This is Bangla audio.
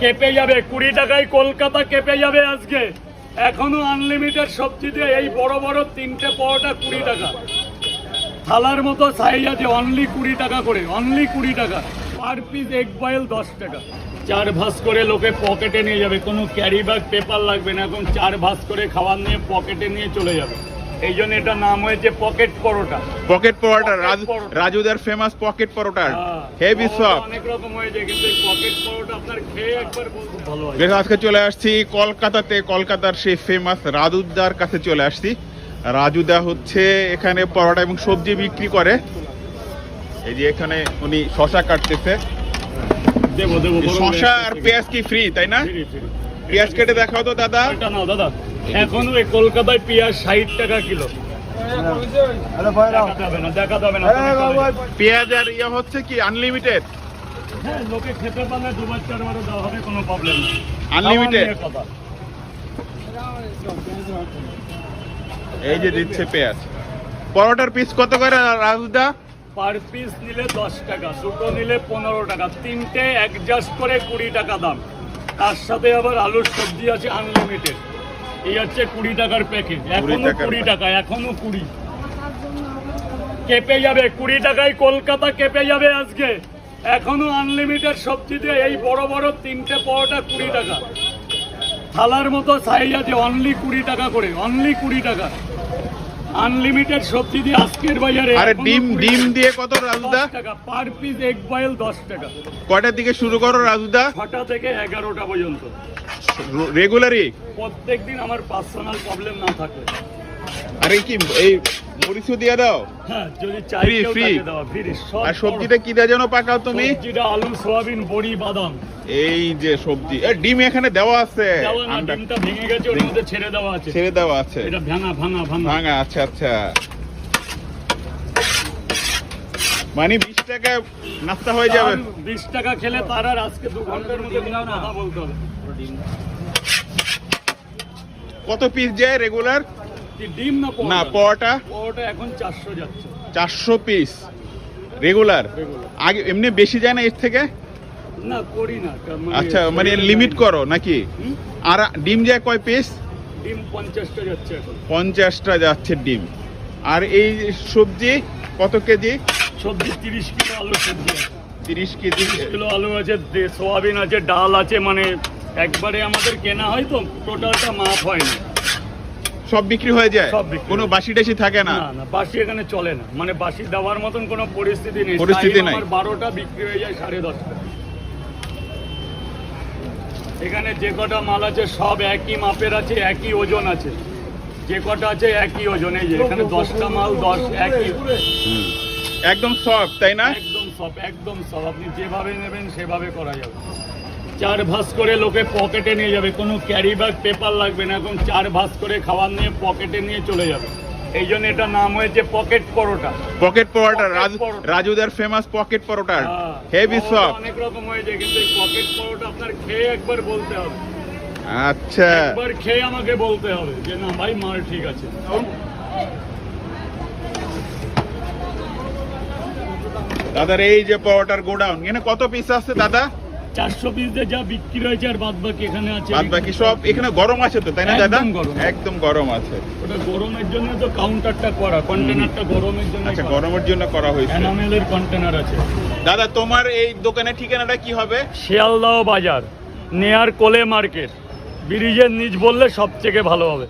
কেঁপে যাবে, কুড়ি টাকায় কলকাতা কেঁপে যাবে আজকে। এখনও আনলিমিটেড সবজি দিয়ে এই বড় বড় তিনটে পরোটা কুড়ি টাকা। থালার মতো সাইজ আছে অনলি কুড়ি টাকা করে অনলি কুড়ি টাকা। পার পিস এক বয়েল দশ টাকা। চার ভাস করে লোকে পকেটে নিয়ে যাবে। কোনো ক্যারি ব্যাগ পেপার লাগবে না। এখন চার ভাস করে খাবার নিয়ে পকেটে নিয়ে চলে যাবে। এই জন্য এটা নাম হয়েছে পকেট পরোটা। পকেট পরোটা। রাজুদার ফেমাস পকেট পরোটা। হ্যাঁ, হেভি পরোটা সফট অনেক রকম হয়েছে কিন্তু পকেট পরোটা আপনার খেয়ে একবার বলতে ভালো হয়। আজকে চলে আসছি কলকাতাতে। কলকাতার সেই ফেমাস রাজুদার কাছে চলে আসছি। রাজুদা হচ্ছে এখানে পরোটা এবং সবজি বিক্রি করে। এই যে এখানে উনি শশা কাটতেছে। শশা আর পেঁয়াজ কি ফ্রি তাই না? Free, free. পেঁয়াজ কেটে দেখাও তো দাদা। এটা নাও দাদা। এখনও এই কলকাতায় পেঁয়াজ ষাট টাকা কিলো। পেঁয়াজ আর ইয়ে হচ্ছে কি আনলিমিটেড হ্যাঁ লোকে খেতে পারলে দুবার চারবারও দেওয়া হবে কোনো প্রবলেম নেই। কথা। এই যে দিচ্ছে পেঁয়াজ। পরোটার পিস কত করে রাজুদা পার পিস নিলে দশ টাকা দুটো নিলে পনেরো টাকা। তিনটে অ্যাডজাস্ট করে কুড়ি টাকা দাম। তার সাথে আবার আলুর সবজি আছে আনলিমিটেড এই হচ্ছে কুড়ি টাকার প্যাকেট এখনও কুড়ি টাকা এখনও কুড়ি। কেঁপে যাবে কুড়ি টাকায় কলকাতা কেঁপে যাবে আজকে। এখনও আনলিমিটেড সবজি দিয়ে এই বড় বড় তিনটে পরোটা কুড়ি টাকা। থালার মতো সাইজ আছে অনলি কুড়ি টাকা করে অনলি কুড়ি টাকা। আনলিমিটেড সবজি দিয়ে আজকের বাজারে আরে ডিম ডিম দিয়ে কত রাজুদা? টাকা পার পিস এক বয়েল দশ টাকা। কয়টার দিকে শুরু করো রাজুদা? ছটা থেকে এগারোটা পর্যন্ত। রেগুলারই প্রত্যেক দিন আমার পার্সোনাল প্রবলেম না থাকে আরে কি এই মরিচও দিয়ে দাও? হ্যাঁ যদি চাই দেওয়া ফ্রি আর সবজিটা কি দিয়ে যেন পাকাও তুমি? সবজিটা আলু সোয়াবিন বড়ি বাদাম। এই যে সবজি। ডিম এখানে দেওয়া আছে। দেওয়া না, আন্ডা- ডিমটা ভেঙে গেছে ওর মধ্যে ছেড়ে দেওয়া আছে। ছেড়ে দেওয়া আছে। এটা ভাঙা ভাঙা ভাঙা। ভাঙা আচ্ছা আচ্ছা। মানে বিশ টাকা নাস্তা হয়ে যাবে। বিশ টাকা খেলে তার আর আজকে দু ঘণ্টার মধ্যে কোনো কথা বলতে হবে। কত পিস যায় রেগুলার ডিম না না পরোটা। এখন চারশো যাচ্ছে। চারশো পিস রেগুলার আগে এমনি বেশি যায় না এর থেকে? না করি না আচ্ছা মানে লিমিট করো নাকি? আর ডিম যায় কয় পিস ডিম পঞ্চাশটা যাচ্ছে পঞ্চাশটা যাচ্ছে ডিম। আর এই সবজি কত কেজি? সবজি তিরিশ কিলো আলু সবজি তিরিশ কেজি। তিরিশ কিলো আলু আছে দে- সোয়াবিন আছে ডাল আছে মানে একবারে আমাদের কেনা হয় তো টোটালটা মাপ হয় না। সব বিক্রি হয়ে যায়? সব বিক্রি কোনো বাসি টাসি থাকে না? না বাসি এখানে চলে না। মানে বাসি দেওয়ার মতন কোনো পরিস্থিতি নেই। পরিস্থিতি নাই। বারোটা বিক্রি হয়ে যায় সাড়ে দশটা। এখানে যে কটা মাল আছে সব একই মাপের আছে একই ওজন আছে। যে কটা আছে একই ওজন। এই যে এখানে দশটা মাল দশ একই। একদম সফট তাই না? একদম সব একদম সব আপনি যেভাবে নেবেন সেভাবে করা যাবে। চার ভাস করে লোকে পকেটে নিয়ে যাবে। কোনো ক্যারি ব্যাগ পেপার লাগবে না এখন চার ভাস করে খাবার নিয়ে পকেটে নিয়ে চলে যাবে। এই জন্য এটা নাম হয়েছে পকেট পরোটা। পকেট পরোটা। রাজুদার ফেমাস পকেট পরোটা। হ্যাঁ, হেভি সফট অনেক রকম হয়েছে কিন্তু এই পকেট পরোটা আপনার খেয়ে একবার বলতে হবে। আচ্ছা। একবার খেয়ে আমাকে বলতে হবে যে না ভাই মাল ঠিক আছে। দাদার এই যে পরোটার গোডাউন এখানে কত পিস আছে দাদা? চারশো পিস যা বিক্রি হয়েছে আর বাদ বাকি এখানে আছে। বাদ বাকি সব এখানে গরম আছে তো তাই না দাদা? গরম। একদম গরম আছে। ওটা গরমের জন্য তো কাউন্টারটা করা কন্টেনারটা গরমের জন্য আচ্ছা গরমের জন্য করা হয়েছে। এনামেলের কন্টেনার আছে। দাদা তোমার এই দোকানের ঠিকানাটা কি হবে? শিয়ালদাহ বাজার নেয়ার কোলে মার্কেট। ব্রিজের নিচ বললে সব থেকে ভালো হবে।